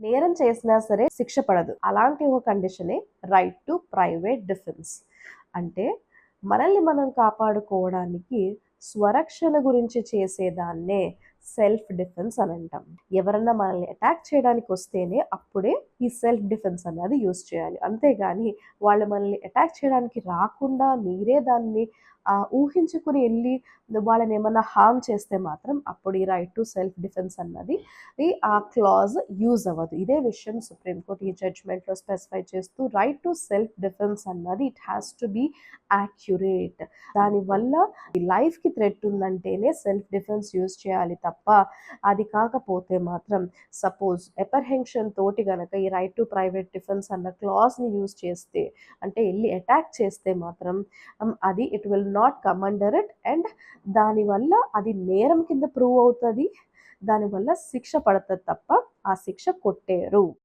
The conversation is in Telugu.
నేరం చేసినా సరే శిక్ష పడదు. అలాంటి ఒక కండిషనే రైట్ టు ప్రైవేట్ డిఫెన్స్ అంటే మనల్ని మనం కాపాడుకోవడానికి స్వరక్షణ గురించి చేసేదాన్నే సెల్ఫ్ డిఫెన్స్ అని అంటాం. ఎవరన్నా మనల్ని అటాక్ చేయడానికి వస్తేనే అప్పుడే ఈ సెల్ఫ్ డిఫెన్స్ అన్నది యూస్ చేయాలి. అంతేగాని వాళ్ళు మనల్ని అటాక్ చేయడానికి రాకుండా మీరే దాన్ని ఊహించుకుని వెళ్ళి వాళ్ళని ఏమన్నా హార్మ్ చేస్తే మాత్రం అప్పుడు ఈ రైట్ టు సెల్ఫ్ డిఫెన్స్ అన్నది ఈ ఆ క్లాజ్ యూజ్ అవ్వదు. ఇదే విషయం సుప్రీంకోర్టు ఈ జడ్జ్మెంట్లో స్పెసిఫై చేస్తూ రైట్ టు సెల్ఫ్ డిఫెన్స్ అన్నది it has to be accurate దానివల్ల లైఫ్కి థ్రెట్ ఉందంటేనే సెల్ఫ్ డిఫెన్స్ యూజ్ చేయాలి తప్ప అది కాకపోతే మాత్రం సపోజ్ ఎపర్హెన్షన్ తోటి గనక ఈ రైట్ టు ప్రైవేట్ డిఫెన్స్ అన్న క్లాజ్ని యూజ్ చేస్తే అంటే వెళ్ళి అటాక్ చేస్తే మాత్రం అది it will not come under it and దానివల్ల అది నేరం కింద ప్రూవ్ అవుతుంది. దానివల్ల శిక్ష పడుతుంది తప్ప ఆ శిక్ష కొట్టేరు.